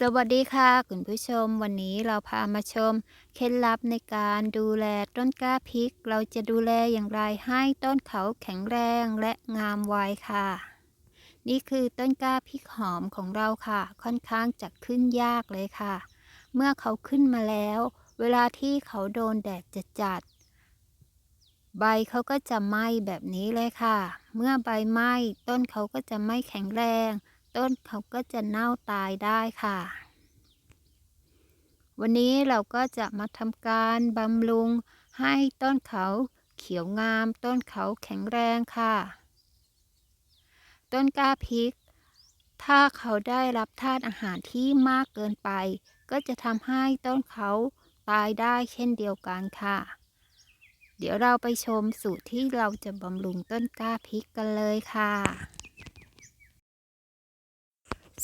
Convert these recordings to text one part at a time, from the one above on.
สวัสดีค่ะคุณผู้ชม วันนี้เราพามาชม เคล็ดลับในการดูแลต้นกล้าพริก เราจะดูแลอย่างไรให้ต้นเขาแข็งแรงและงามไวค่ะ นี่คือต้นกล้าพริกหอมของเราค่ะ ค่อนข้างจะขึ้นยากเลยค่ะ เมื่อเขาขึ้นมาแล้ว เวลาที่เขาโดนแดดจัดจัดใบเขาก็จะไหม้แบบนี้เลยค่ะ เมื่อใบไหม้ต้นเขาก็จะไม่แข็งแรง ต้นเขาก็จะเน่าตายได้ค่ะ วันนี้เราก็จะมาทำการบำรุงให้ต้นเขาเขียวงาม ต้นเขาแข็งแรงค่ะ ต้นกล้าพริก ถ้าเขาได้รับธาตุอาหารที่มากเกินไป ก็จะทำให้ต้นเขาตายได้เช่นเดียวกันค่ะ เดี๋ยวเราไปชมสูตรที่เราจะบำรุงต้นกล้าพริกกันเลยค่ะ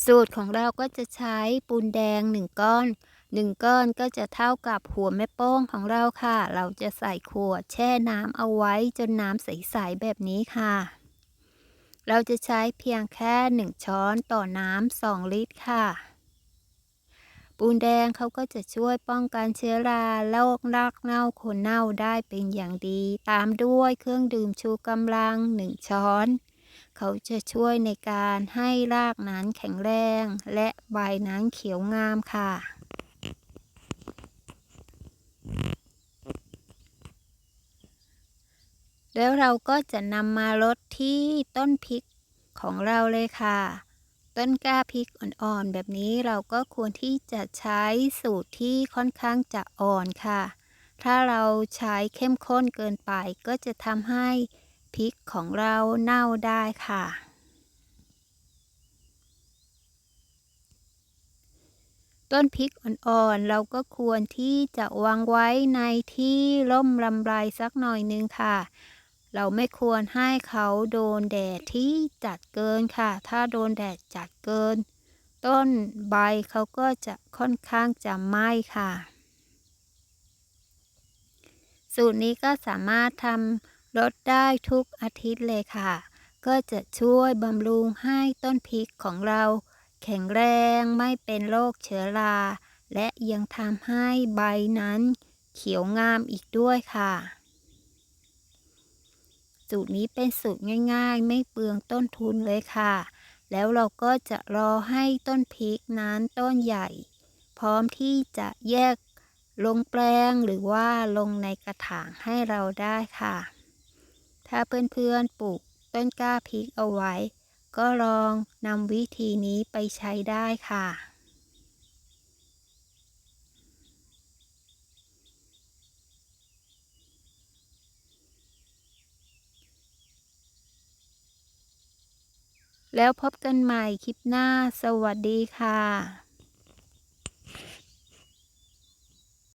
สูตรของเราก็จะใช้ปูนแดงหนึ่งก้อนหนึ่งก้อนก็จะเท่ากับหัวแม่โป้งของเราค่ะ เราจะใส่ขวดแช่น้ำเอาไว้จนน้ำใสๆแบบนี้ค่ะ เราจะใช้เพียงแค่หนึ่งช้อนต่อน้ำสองลิตรค่ะ ปูนแดงเขาก็จะช่วยป้องกันเชื้อราโรครักเน่าคนเน่าได้เป็นอย่างดี ตามด้วยเครื่องดื่มชูกำลังหนึ่งช้อน เขาจะช่วยในการให้รากนั้นแข็งแรง และใบนั้นเขียวงามค่ะ แล้วเราก็จะนำมาลดที่ต้นพริกของเราเลยค่ะ ต้นกล้าพริกอ่อนๆแบบนี้เราก็ควรที่จะใช้สูตรที่ค่อนข้างจะอ่อนค่ะ ถ้าเราใช้เข้มข้นเกินไปก็จะทำให้ พริกของเราเน่าได้ค่ะ ต้นพริกอ่อนๆ เราก็ควรที่จะวางไว้ในที่ร่มลำไรสักหน่อยนึงค่ะ เราไม่ควรให้เขาโดนแดดที่จัดเกินค่ะ ถ้าโดนแดดจัดเกิน ต้นใบเขาก็จะค่อนข้างจะไหม้ค่ะ สูตรนี้ก็สามารถทำ ลดได้ทุกอาทิตย์เลยค่ะ ก็จะช่วยบำรุงให้ต้นพริกของเรา แข็งแรงไม่เป็นโรคเชื้อรา และยังทำให้ใบนั้น เขียวงามอีกด้วยค่ะ สูตรนี้เป็นสูตรง่ายๆ ไม่เปลืองต้นทุนเลยค่ะ แล้วเราก็จะรอให้ต้นพริกนั้นต้นใหญ่ พร้อมที่จะแยกลงแปลงหรือว่าลงในกระถางให้เราได้ค่ะ ถ้าเพื่อนๆปลูกต้นกล้าพริกเอาไว้ ก็ลองนำวิธีนี้ไปใช้ได้ค่ะ แล้วพบกันใหม่คลิปหน้าสวัสดีค่ะ